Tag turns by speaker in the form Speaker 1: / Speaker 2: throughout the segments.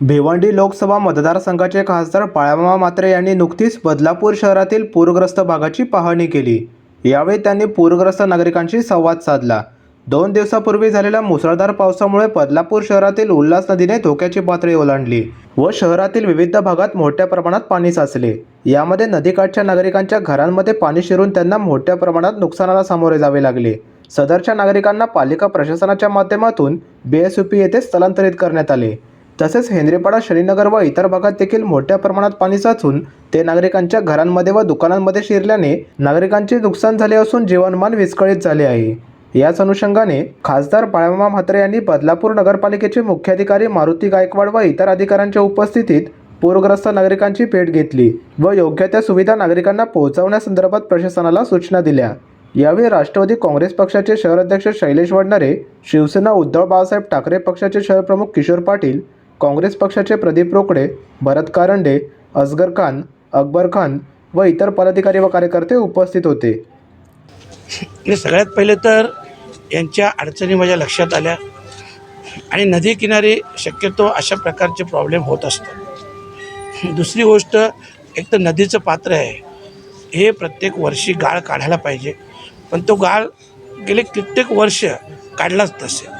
Speaker 1: भिवंडी लोकसभा मतदारसंघाचे खासदार बाळामामा मात्रे यांनी नुकतीच बदलापूर शहरातील पूरग्रस्त भागाची पाहणी केली. यावेळी त्यांनी पूरग्रस्त नागरिकांशी संवाद साधला. दोन दिवसापूर्वी झालेल्या मुसळधार पावसामुळे बदलापूर शहरातील उल्हास नदीने धोक्याची पातळी ओलांडली व शहरातील विविध भागात मोठ्या प्रमाणात पाणी साचले. यामध्ये नदीकाठच्या नागरिकांच्या घरांमध्ये पाणी शिरून त्यांना मोठ्या प्रमाणात नुकसानाला सामोरे जावे लागले. सदरच्या नागरिकांना पालिका प्रशासनाच्या माध्यमातून बीएसयूपी येथे स्थलांतरित करण्यात आले. तसेच हेनरीपाडा श्रीनगर व इतर भागात देखील मोठ्या प्रमाणात पाणी साचून ते नागरिकांच्या घरांमध्ये व दुकानांमध्ये शिरल्याने नागरिकांचे नुकसान झाले असून जीवनमान विस्कळीत झाले आहे. याच अनुषंगाने खासदार बाळामामा म्हात्रे यांनी बदलापूर नगरपालिकेचे मुख्याधिकारी मारुती गायकवाड व इतर अधिकाऱ्यांच्या उपस्थितीत पूरग्रस्त नागरिकांची भेट घेतली व योग्य त्या सुविधा नागरिकांना पोहोचवण्यासंदर्भात प्रशासनाला सूचना दिल्या. यावेळी राष्ट्रवादी काँग्रेस पक्षाचे शहराध्यक्ष शैलेश वडणारे शिवसेना उद्धव बाळासाहेब ठाकरे पक्षाचे शहरप्रमुख किशोर पाटील काँग्रेस पक्षाचे प्रदीप रोकडे भरत कारंडे असगर खान अकबर खान व इतर पदाधिकारी व कार्यकर्ते उपस्थित होते.
Speaker 2: आणि सगळ्यात पहिले तर यांच्या अडचणी माझ्या लक्षात आल्या आणि नदी किनारी शक्यतो अशा प्रकारचे प्रॉब्लेम होत असतात. दुसरी गोष्ट एक तर नदीचं पात्र आहे. हे प्रत्येक वर्षी गाळ काढायला पाहिजे. पण तो गाळ गेले कित्येक वर्ष काढलाच नसेल.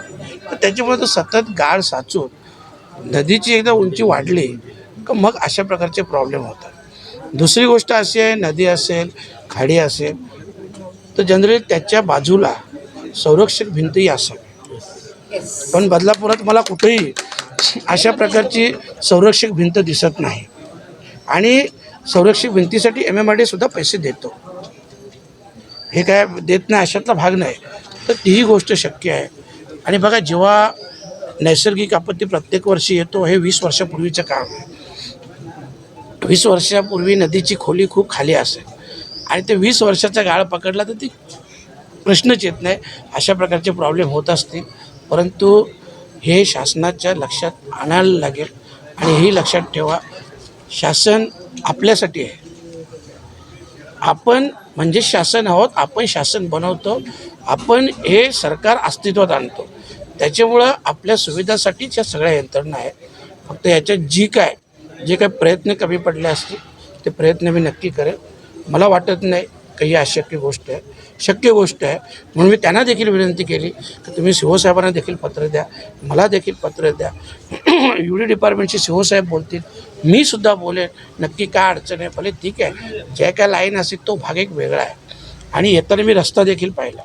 Speaker 2: तर त्याच्यामुळे तो सतत गाळ साचून नदीची एकदा उंची वाढली का मग अशा प्रकारचे प्रॉब्लेम होतात. दुसरी गोष्ट अशी आहे नदी असेल खाडी असेल तर जनरली त्याच्या बाजूला संरक्षक भिंतही असावी. पण बदलापुरात मला कुठेही अशा प्रकारची संरक्षक भिंत दिसत नाही. आणि संरक्षक भिंतीसाठी एम एम आर सुद्धा पैसे देतो. हे काय देत नाही अशातला भाग नाही. तर तीही गोष्ट शक्य आहे. आणि बघा जेव्हा नैसर्गिक आपत्ती प्रत्येक वर्षी येतो हे वीस वर्षापूर्वीचं काम आहे. वीस वर्षापूर्वी नदीची खोली खूप खाली असेल. आणि ते वीस वर्षाचा गाळ पकडला तर ती प्रश्नच येत नाही. अशा प्रकारचे प्रॉब्लेम होत असतील. परंतु हे शासनाच्या लक्षात आणायला लागेल आणि ही लक्षात ठेवा शासन आपल्यासाठी आहे. आपण म्हणजे शासन आहोत आपण शासन बनवतो आपण हे सरकार अस्तित्वात आणतो. त्याच्यामुळं आपल्या सुविधासाठीच या सगळ्या यंत्रणा आहेत. फक्त याच्यात जी काय जे काय प्रयत्न कमी पडले असतील ते प्रयत्न मी नक्की करेन. मला वाटत नाही काही अशक्य गोष्ट आहे. शक्य गोष्ट आहे. म्हणून मी त्यांना देखील विनंती केली की तुम्ही शिवसाहेबांना देखील पत्र द्या मला देखील पत्र द्या. यू डी डिपार्टमेंटचे शिवसाहेब बोलतील मी सुद्धा बोलेन. नक्की काय अडचण आहे भले ठीक आहे. ज्या काय लाईन असेल तो भाग एक वेगळा आहे. आणि येताना मी रस्ता देखील पाहिला.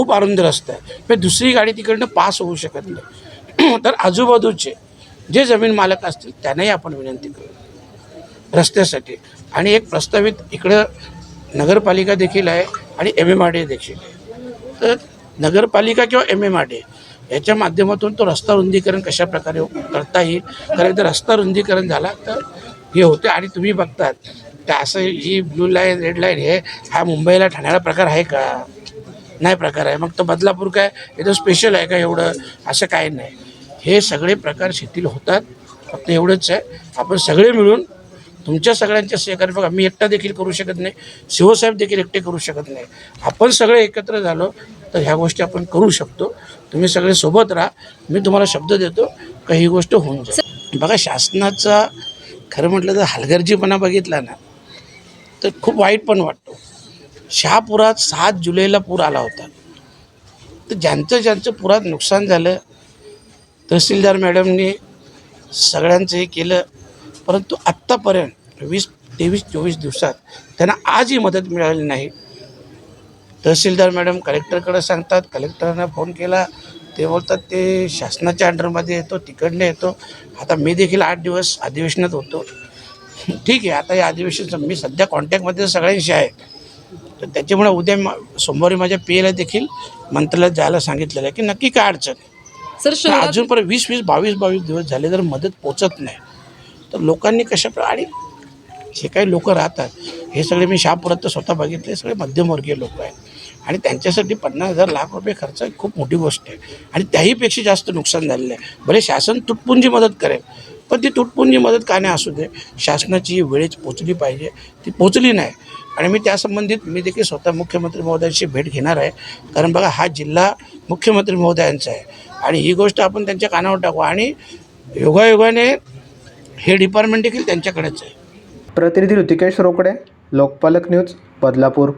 Speaker 2: खूप अरुंद रस्ता आहे. पण दुसरी गाडी तिकडनं पास होऊ शकत नाही. तर आजूबाजूचे जे जमीन मालक असतील त्यांनाही आपण विनंती करू. रस्त्यासाठी. आणि एक प्रस्तावित इकडं नगरपालिका देखील आहे आणि एम एम आर डी देखील आहे. तर नगरपालिका किंवा एम एम आर डी याच्या माध्यमातून तो रस्ता रुंदीकरण कशा प्रकारे करता येईल? कारण जर रस्ता रुंदीकरण झाला तर हे होते. आणि तुम्ही बघतात तर असं ही ब्लू लाईन रेड लाईन हे हा मुंबईला ठाण्याला प्रकार आहे का? नाही प्रकार आहे. मग तो बदलापूर काय? हे तर स्पेशल आहे का एवढं? असं काय नाही. हे सगळे प्रकार शेतील होतात. फक्त एवढंच आहे. आपण सगळे मिळून तुमच्या सगळ्यांच्या सहकार्य बघा मी एकटा देखील करू शकत नाही. शिवसाहेब देखील एकटे करू शकत नाही. आपण सगळे एकत्र झालो तर ह्या गोष्टी आपण करू शकतो. तुम्ही सगळे सोबत राहा. मी तुम्हाला शब्द देतो का ही गोष्ट होऊन जाईल. बघा शासनाचा खरं म्हटलं तर हलगर्जीपणा बघितला ना तर खूप वाईट पण वाटतं. शहापुरात सात जुलैला पूर आला होता. तर ज्यांचं ज्यांचं पुरात नुकसान झालं तहसीलदार मॅडमनी सगळ्यांचं हे केलं परंतु आत्तापर्यंत वीस तेवीस चोवीस दिवसात त्यांना आजही मदत मिळाली नाही. तहसीलदार मॅडम कलेक्टरकडे सांगतात कलेक्टरांना फोन केला ते बोलतात ते शासनाच्या अंडरमध्ये येतो तिकडनं येतो. आता मी देखील आठ दिवस अधिवेशनात होतो. ठीक आहे आता या अधिवेशन मी सध्या कॉन्टॅक्टमध्ये सगळ्यांशी आहे. तर त्याच्यामुळे उद्या मा- सोमवारी माझ्या पी एला देखील मंत्रालयात जायला सांगितलेलं आहे की नक्की काय अडचण आहे.
Speaker 3: सर शहरात
Speaker 2: अजूनपर्यंत वीस वीस बावीस बावीस दिवस झाले जर मदत पोचत नाही. तर लोकांनी कशा प्र- आणि जे काही लोक राहतात हे सगळे मी शहापुरात तर स्वतः बघितले सगळे मध्यमवर्गीय लोक आहेत. आणि त्यांच्यासाठी पन्नास हजार लाख रुपये खर्च ही खूप मोठी गोष्ट आहे. आणि त्याहीपेक्षा जास्त नुकसान झालेलं आहे. भले शासन तुटपुंजी मदत करेल पण ती तुटपुंजी मदत का नाही असू दे. शासनाची ही वेळेच पोचली पाहिजे. ती पोचली नाही. आणि मी त्यासंबंधित मी देखील स्वतः मुख्यमंत्री महोदयांची भेट घेणार आहे. कारण बघा हा जिल्हा मुख्यमंत्री महोदयांचा आहे. आणि ही गोष्ट आपण त्यांच्या कानावर टाकू. आणि योगायोगाने हे डिपार्टमेंट देखील त्यांच्याकडेच आहे.
Speaker 1: प्रतिनिधी ऋतिकेश रोकडे लोकपालक न्यूज बदलापूर.